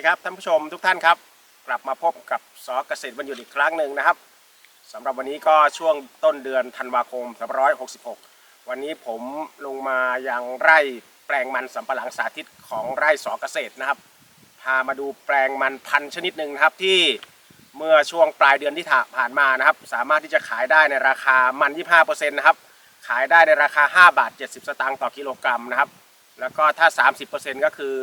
ดีครับท่านผู้ชมทุกท่านครับ กลับมาพบกับสอเกษตรวันหยุดอีกครั้งหนึ่งนะครับสำหรับวันนี้ก็ช่วงต้นเดือนธันวาคม2566 วันนี้ผมลงมายังไร่แปลงมันสำปะหลังสาธิตของไร่สอเกษตรนะครับ พามาดูแปลงมันพันชนิดหนึ่งนะครับที่เมื่อช่วงปลายเดือนที่ผ่านมานะครับ สามารถที่จะขายได้ในราคามัน 25%นะครับขายได้ในราคา 5 บาท 70 สตางค์ต่อกิโลกรัมนะครับ แล้วก็ถ้า 30%ก็คือ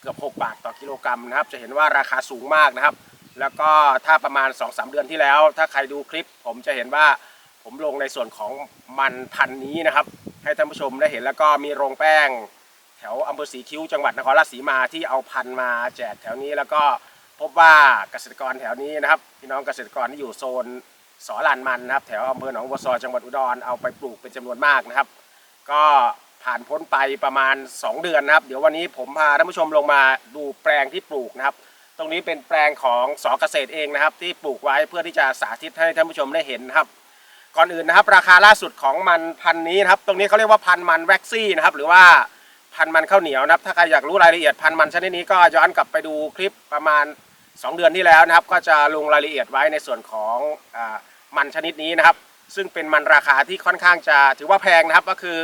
เกือบ 6 บาทต่อกิโลกรัมนะครับ จะเห็นว่าราคาสูงมากนะครับ แล้วก็ถ้าประมาณ 2-3 เดือนที่แล้ว ถ้าใครดูคลิป ผมจะเห็นว่าผมลงในส่วนของมันพันนี้นะครับ ให้ท่านผู้ชมได้เห็นแล้วก็มีโรงแป้ง แถวอำเภอศรีคิ้วจังหวัดนครราชสีมาที่เอาพันมาแจกแถวนี้แล้วก็พบว่าเกษตรกรแถวนี้นะครับพี่น้องเกษตรกรที่อยู่โซนสอลานมันนะครับ แถวอำเภอหนองบัวซอจังหวัดอุดรเอาไปปลูกเป็นจำนวนมากนะครับ ก็ ผ่านพ้นไปประมาณ 2 เดือนนะครับ เดี๋ยววันนี้ผมพาท่านผู้ชมลงมาดูแปลงที่ปลูกนะครับ ตรงนี้เป็นแปลงของสอเกษตรเองนะครับ ที่ปลูกไว้เพื่อที่จะสาธิตให้ท่านผู้ชมได้เห็นนะครับ ก่อนอื่นนะครับ ราคาล่าสุดของมันพันนี้นะครับ ตรงนี้เขาเรียกว่าพันมันแว็กซี่นะครับ หรือว่าพันมันข้าวเหนียวนะครับ ถ้าใครอยากรู้รายละเอียดพันมันชนิดนี้ก็ย้อนกลับไปดูคลิปประมาณ 2 เดือนที่แล้วนะครับ ก็จะลงรายละเอียดไว้ในส่วนของอมันชนิดนี้นะครับ ซึ่งเป็นมันราคาที่ค่อนข้างจะถือว่าแพงนะครับก็คือ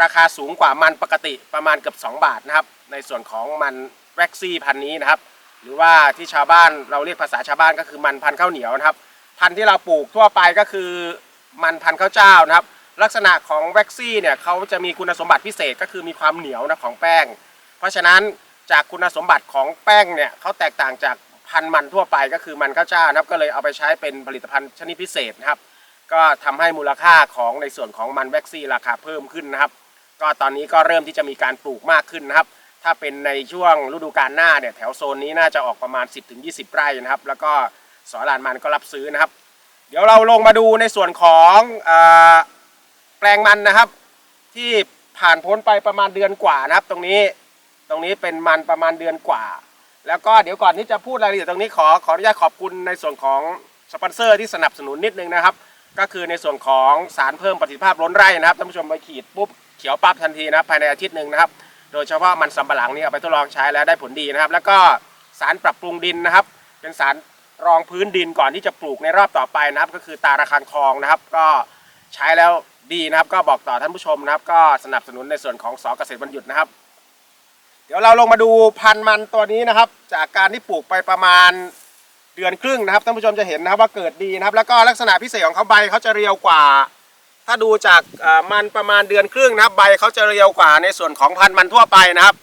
ราคาสูงกว่ามันปกติประมาณเกือบ 2 บาทนะครับ ในส่วนของมันแว็กซี่พันนี้นะครับ หรือว่าที่ชาวบ้านเราเรียกภาษาชาวบ้านก็คือมันพันข้าวเหนียวนะครับ พันที่เราปลูกทั่วไปก็คือมันพันข้าวเจ้านะครับ ลักษณะของแว็กซี่เนี่ยเขาจะมีคุณสมบัติพิเศษก็คือมีความเหนียวนะของแป้ง เพราะฉะนั้นจากคุณสมบัติของแป้งเนี่ยเขาแตกต่างจากพันมันทั่วไปก็คือมันข้าวเจ้านะครับ ก็เลยเอาไปใช้เป็นผลิตภัณฑ์ชนิดพิเศษนะครับ ก็ทำให้มูลค่าของในส่วนของมันแว็กซี่ราคาเพิ่มขึ้นนะครับ ก็ตอนนี้ก็เริ่มที่จะมีการปลูกมากขึ้นนะครับ ถ้าเป็นในช่วงฤดูกาลหน้าเนี่ยแถวโซนนี้น่าจะออกประมาณ 10-20 ไร่นะครับ แล้วก็สอลานมันก็รับซื้อนะครับ เดี๋ยวเราลงมาดูในส่วนของอแปลงมันนะครับ ที่ผ่านพ้นไปประมาณเดือนกว่านะครับ ตรงนี้ตรงนี้เป็นมันประมาณเดือนกว่า แล้วก็เดี๋ยวก่อนที่จะพูดรายละเอียดตรงนี้ขอขออนุญาตขอบคุณในส่วนของสปอนเซอร์ที่สนับสนุนนิดนึงนะครับ ก็คือในส่วนของสารเพิ่มประสิทธิภาพล้นไร่นะครับท่านผู้ชมไปขีดปุ๊บ เขียวปั๊บทันทีนะครับภายในอาทิตย์หนึ่งนะครับ โดยเฉพาะมันสำปะหลังนี่เอาไปทดลองใช้แล้วได้ผลดีนะครับ แล้วก็สารปรับปรุงดินนะครับ เป็นสารรองพื้นดินก่อนที่จะปลูกในรอบต่อไปนะครับ ก็คือตาระคังทองนะครับ ก็ใช้แล้วดีนะครับ ก็บอกต่อท่านผู้ชมนะครับ ก็สนับสนุนในส่วนของสอเกษตรบรรยุทธ์นะครับ เดี๋ยวเราลงมาดูพันธุ์มันตัวนี้นะครับ จากการที่ปลูกไปประมาณเดือนครึ่งนะครับท่านผู้ชมจะเห็นนะครับว่าเกิดดีนะครับ แล้วก็ลักษณะพิเศษของเขาใบเขาจะเรียวกว่า ถ้าดูจากมันประมาณเดือนครึ่งนะครับ ใบเขาจะเรียวกว่าในส่วนของพันธุ์มันทั่วไปนะครับ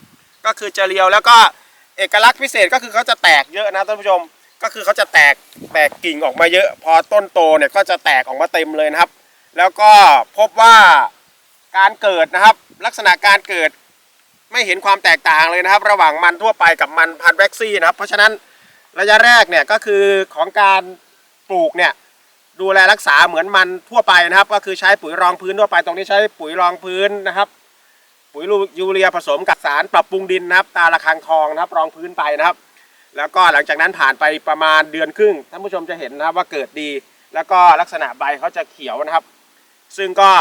ก็คือจะเรียวแล้วก็เอกลักษณ์พิเศษก็คือเขาจะแตกเยอะนะท่านผู้ชม ก็คือเขาจะแตกแตกกิ่งออกมาเยอะ พอต้นโตเนี่ยก็จะแตกออกมาเต็มเลยนะครับ แล้วก็พบว่าการเกิดนะครับ ลักษณะการเกิดไม่เห็นความแตกต่างเลยนะครับ ระหว่างมันทั่วไปกับมันพันธุ์แว็กซี่นะครับ เพราะฉะนั้นระยะแรกเนี่ยก็คือของการปลูกเนี่ย ดูแลรักษาเหมือนมันทั่วไปนะครับ ก็คือใช้ปุ๋ยรองพื้นทั่วไป ตรงนี้ใช้ปุ๋ยรองพื้นนะครับ ปุ๋ยยูเรียผสมกับสารปรับปรุงดินนะครับ ตาละคังทองนะครับ รองพื้นไปนะครับ แล้วก็หลังจากนั้นผ่านไปประมาณเดือนครึ่งท่านผู้ชมจะเห็นนะครับว่าเกิดดี แล้วก็ลักษณะใบเขาจะเขียวนะครับ ซึ่งก็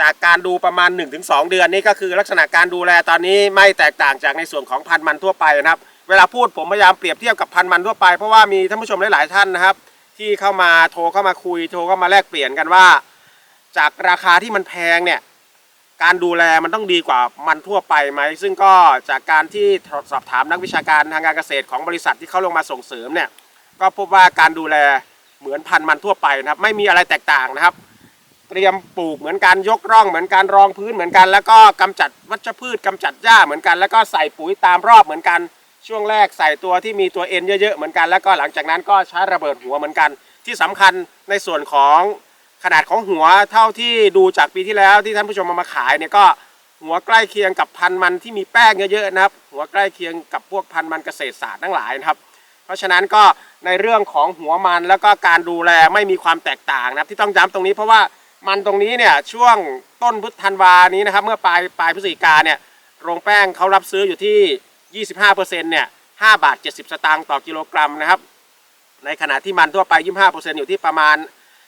จากการดูประมาณ 1-2 เดือนนี่ก็คือลักษณะการดูแลตอนนี้ไม่แตกต่างจากในส่วนของพันธุ์มันทั่วไปนะครับ เวลาพูดผมพยายามเปรียบเทียบกับพันธุ์มันทั่วไปเพราะว่ามีท่านผู้ชมหลาย ๆ ท่านนะครับ ที่เข้ามาโทรเข้ามาคุยโทรเข้ามาแลกเปลี่ยนกันว่า จากราคาที่มันแพงเนี่ยการดูแลมันต้องดีกว่ามันทั่วไปไหม ซึ่งก็จากการที่สอบถามนักวิชาการทางการเกษตรของบริษัทที่เขาลงมาส่งเสริมเนี่ยก็พบว่าการดูแลเหมือนพันธุ์มันทั่วไปนะครับ ไม่มีอะไรแตกต่างนะครับ เตรียมปลูกเหมือนกันยกร่องเหมือนกันรองพื้นเหมือนกัน แล้วก็กำจัดวัชพืชกำจัดหญ้าเหมือนกัน แล้วก็ใส่ปุ๋ยตามรอบเหมือนกัน ช่วงแรกใส่ตัวที่มีตัวเอ็นเยอะๆเหมือนกัน แล้วก็หลังจากนั้นก็ใช้ระเบิดหัวเหมือนกัน ที่สำคัญในส่วนของขนาดของหัวเท่าที่ดูจากปีที่แล้วที่ท่านผู้ชมเอามาขายเนี่ยก็หัวใกล้เคียงกับพันธุ์มันที่มีแป้งเยอะๆนะครับ หัวใกล้เคียงกับพวกพันธุ์มันเกษตรศาสตร์ทั้งหลายนะครับ เพราะฉะนั้นก็ในเรื่องของหัวมันแล้วก็การดูแลไม่มีความแตกต่างนะครับที่ต้องย้ำตรงนี้เพราะว่ามันตรงนี้เนี่ยช่วงต้นพฤษธันวานี้นะครับ เมื่อปลายปลายพฤศจิกาเนี่ยโรงแป้งเขารับซื้ออยู่ที่ 25%เนี่ย5บาท 70 สตางค์ต่อกิโลกรัมนะครับ ในขณะที่มันทั่วไป 25%อยู่ที่ประมาณ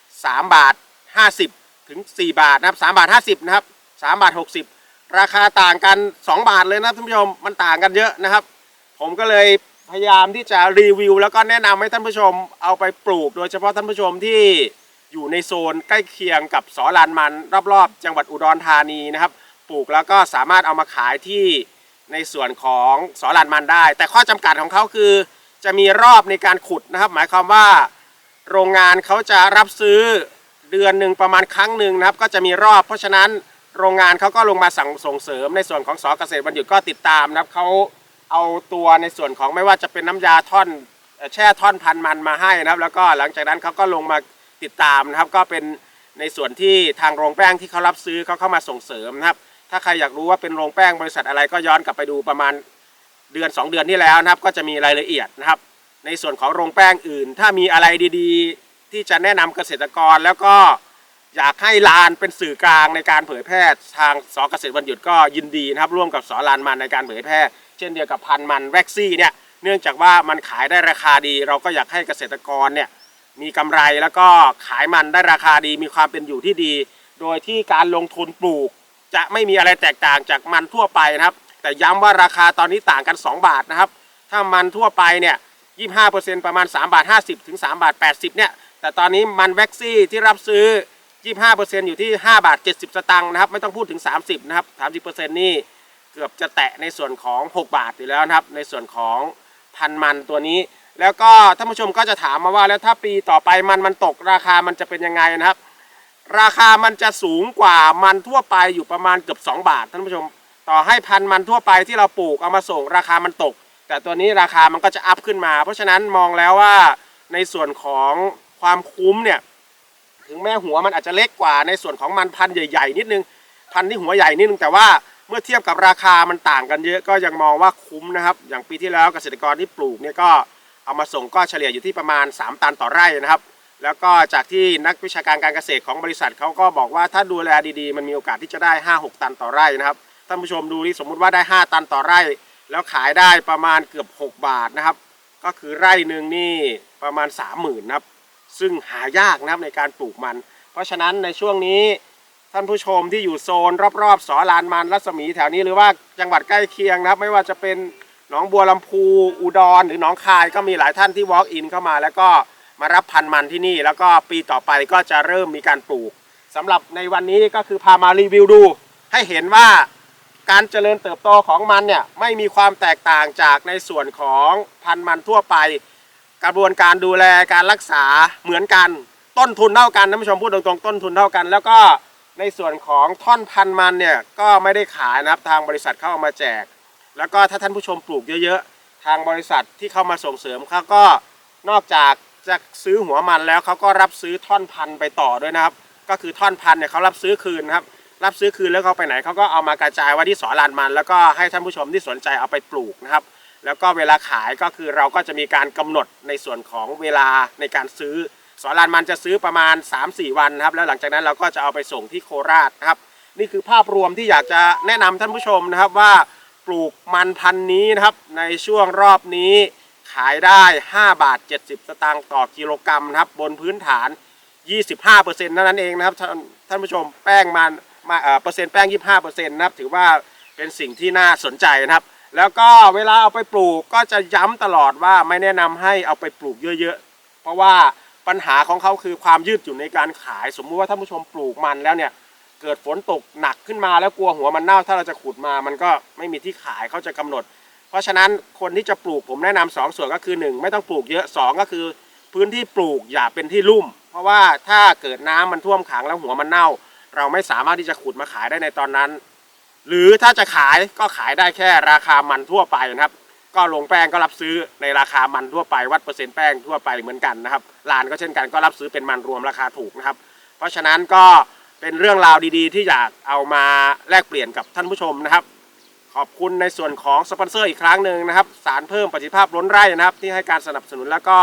3 บาท 50 ถึง 4 บาทนะครับ3บาท 50 นะครับ 3 บาท 60 ราคาต่างกัน 2 บาทเลยนะท่านผู้ชม มันต่างกันเยอะนะครับ ผมก็เลยพยายามที่จะรีวิว แล้วก็แนะนำให้ท่านผู้ชมเอาไปปลูก โดยเฉพาะท่านผู้ชมที่อยู่ในโซนใกล้เคียงกับสอลานมันรอบๆ จังหวัดอุดรธานีนะครับ ปลูกแล้วก็สามารถเอามาขายที่ ในส่วนของสอลานมันได้ แต่ข้อจำกัดของเขาคือจะมีรอบในการขุดนะครับ หมายความว่าโรงงานเขาจะรับซื้อเดือนหนึ่งประมาณครั้งหนึ่งนะครับ ก็จะมีรอบเพราะฉะนั้นโรงงานเขาก็ลงมาสั่งส่งเสริมในส่วนของสอเกษตรบรรยุก็ติดตามนะครับเขาเอาตัวในส่วนของไม่ว่าจะเป็นน้ำยาท่อนแช่ท่อนพันมันมาให้นะครับ แล้วก็หลังจากนั้นเขาก็ลงมาติดตามนะครับ ก็เป็นในส่วนที่ทางโรงแป้งที่เขารับซื้อเขาเข้ามาส่งเสริมนะครับ ถ้าใครอยากรู้ว่าเป็นโรงแป้งบริษัทอะไรก็ย้อนกลับไปดูประมาณเดือน 2 เดือนที่แล้วนะครับ ก็จะมีรายละเอียดนะครับ ในส่วนของโรงแป้งอื่น ถ้ามีอะไรดีๆ ที่จะแนะนำเกษตรกรแล้วก็อยากให้ลานเป็นสื่อกลางในการเผยแพร่ทางสเกษตรวันหยุดก็ยินดีนะครับ ร่วมกับสลานมันในการเผยแพร่ เช่นเดียวกับพันมันแว็กซี่เนี่ยเนื่องจากว่ามันขายได้ราคาดี เราก็อยากให้เกษตรกรเนี่ยมีกำไรแล้วก็ขายมันได้ราคาดีมีความเป็นอยู่ที่ดี โดยที่การลงทุนปลูก จะไม่มีอะไรแตกต่างจากมันทั่วไปนะครับ แต่ย้ำว่าราคาตอนนี้ต่างกัน 2 บาทนะครับ ถ้ามันทั่วไปเนี่ย25%ประมาณ3บาท50ถึง3บาท80เนี่ยแต่ตอนนี้มันแว็กซี่ที่รับซื้อ 25%อยู่ที่ 5 บาท 70 สตางค์นะครับ ไม่ต้องพูดถึง 30 นะครับ 30%นี่เกือบจะแตะในส่วนของ 6 บาทอยู่แล้วนะครับ ในส่วนของพันมันตัวนี้ แล้วก็ท่านผู้ชมก็จะถามมาว่าแล้วถ้าปีต่อไปมันมันตกราคามันจะเป็นยังไงนะครับ ราคามันจะสูงกว่ามันทั่วไปอยู่ประมาณเกือบ2 บาทท่านผู้ชม ต่อให้พันมันทั่วไปที่เราปลูกเอามาส่งราคามันตก แต่ตัวนี้ราคามันก็จะอัพขึ้นมา เพราะฉะนั้นมองแล้วว่าในส่วนของความคุ้มเนี่ยถึงแม้หัวมันอาจจะเล็กกว่าในส่วนของมันพันใหญ่ ๆ นิดนึงพันที่หัวใหญ่นิดนึงแต่ว่าเมื่อเทียบกับราคามันต่างกันเยอะก็ยังมองว่าคุ้มนะครับ อย่างปีที่แล้วเกษตรกรที่ปลูกเนี่ยก็เอามาส่งก็เฉลี่ยอยู่ที่ประมาณ 3 ตันต่อไร่นะครับ แล้วก็จากที่นักวิชาการการเกษตรของบริษัทเขาก็บอกว่าถ้าดูแลดีๆ มันมีโอกาสที่จะได้ 5-6 ตันต่อไร่นะครับท่านผู้ชมดูนี่สมมุติว่าได้ 5 ตันต่อไร่ แล้วขายได้ประมาณเกือบ 6 บาทนะครับ ก็คือไร่หนึ่งนี่ประมาณ 30,000นะครับซึ่งหายากนะครับในการปลูกมัน เพราะฉะนั้นในช่วงนี้ท่านผู้ชมที่อยู่โซนรอบๆสอลานมันรัศมีแถวนี้หรือว่าจังหวัดใกล้เคียงนะครับ ไม่ว่าจะเป็นหนองบัวลำพูอุดรหรือหนองคายก็มีหลายท่านที่ walk in เข้ามาแล้วก็ มารับพันธุ์มันที่นี่ แล้วก็ปีต่อไปก็จะเริ่มมีการปลูกสำหรับในวันนี้ก็คือพามารีวิวดู ให้เห็นว่าการเจริญเติบโตของมันเนี่ยไม่มีความแตกต่างจากในส่วนของพันธุ์มันทั่วไป กระบวนการดูแลการรักษาเหมือนกันต้นทุนเท่ากันท่านผู้ชมพูดตรงๆต้นทุนเท่ากัน แล้วก็ในส่วนของท่อนพันธุ์มันเนี่ยก็ไม่ได้ขายนะครับทางบริษัทเข้าเอามาแจก แล้วก็ถ้าท่านผู้ชมปลูกเยอะๆ ทางบริษัทที่เข้ามาส่งเสริมเขาก็นอกจาก จะซื้อหัวมันแล้วเขาก็รับซื้อท่อนพันไปต่อด้วยนะครับ ก็คือท่อนพันเนี่ยเขารับซื้อคืนนะครับ รับซื้อคืนแล้วเขาไปไหนเขาก็เอามากระจายไว้ที่สอลานมัน แล้วก็ให้ท่านผู้ชมที่สนใจเอาไปปลูกนะครับ แล้วก็เวลาขายก็คือเราก็จะมีการกำหนดในส่วนของเวลาในการซื้อสอลานมันจะซื้อประมาณ 3-4 วันครับ แล้วหลังจากนั้นเราก็จะเอาไปส่งที่โคราชนะครับ นี่คือภาพรวมที่อยากจะแนะนำท่านผู้ชมนะครับว่าปลูกมันพันนี้นะครับในช่วงรอบนี้ ขายได้ 5 บาท 70 สตางค์ต่อกิโลกรัมนะครับ บนพื้นฐาน 25%เท่านั้นเองนะครับท่านท่านผู้ชมแป้งมันมาเอ่อเปอร์เซ็นต์แป้ง 25%นะครับ ถือว่าเป็นสิ่งที่น่าสนใจนะครับ แล้วก็เวลาเอาไปปลูกก็จะย้ำตลอดว่าไม่แนะนำให้เอาไปปลูกเยอะๆ เพราะว่าปัญหาของเขาคือความยืดหยุ่นในการขาย สมมุติว่าท่านผู้ชมปลูกมันแล้วเนี่ยเกิดฝนตกหนักขึ้นมาแล้วกลัวหัวมันเน่าถ้าเราจะขุดมามันก็ไม่มีที่ขายเขาจะกำหนด เพราะฉะนั้นคนที่จะปลูกผมแนะนำสองส่วนก็คือหนึ่งไม่ต้องปลูกเยอะสองก็คือ พื้นที่ปลูกอย่าเป็นที่ลุ่ม เพราะว่าถ้าเกิดน้ำมันท่วมขังแล้วหัวมันเน่า เราไม่สามารถที่จะขุดมาขายได้ในตอนนั้น หรือถ้าจะขายก็ขายได้แค่ราคามันทั่วไปนะครับ ก็ลงแป้งก็รับซื้อในราคามันทั่วไปวัดเปอร์เซ็นต์แป้งทั่วไปเหมือนกันนะครับร้านก็เช่นกันก็รับซื้อเป็นมันรวมราคาถูกนะครับ เพราะฉะนั้นก็เป็นเรื่องราวดีๆ ที่อยากเอามาแลกเปลี่ยนกับท่านผู้ชมนะครับ ขอบคุณในส่วนของสปอนเซอร์อีกครั้งหนึ่งนะครับ สารเพิ่มประสิทธิภาพล้นไร่นะครับ ที่ให้การสนับสนุนแล้วก็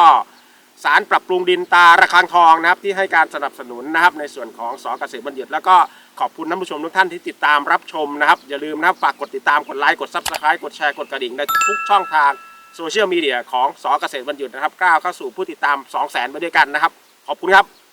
สารปรับปรุงดินตาระฆังทองนะครับ ที่ให้การสนับสนุนนะครับ ในส่วนของสอเกษตรบัณฑิต แล้วก็ขอบคุณท่านผู้ชมทุกท่านที่ติดตามรับชมนะครับ อย่าลืมนะครับฝากกดติดตามกดไลค์กดซับสไครต์กดแชร์กดกระดิ่งในทุกช่องทางโซเชียลมีเดียของสอเกษตรบัณฑิตนะครับก้าวเข้าสู่ผู้ติดตาม 2 0 0 0 0 0ไปด้วยกันนะครับ ขอบคุณครับ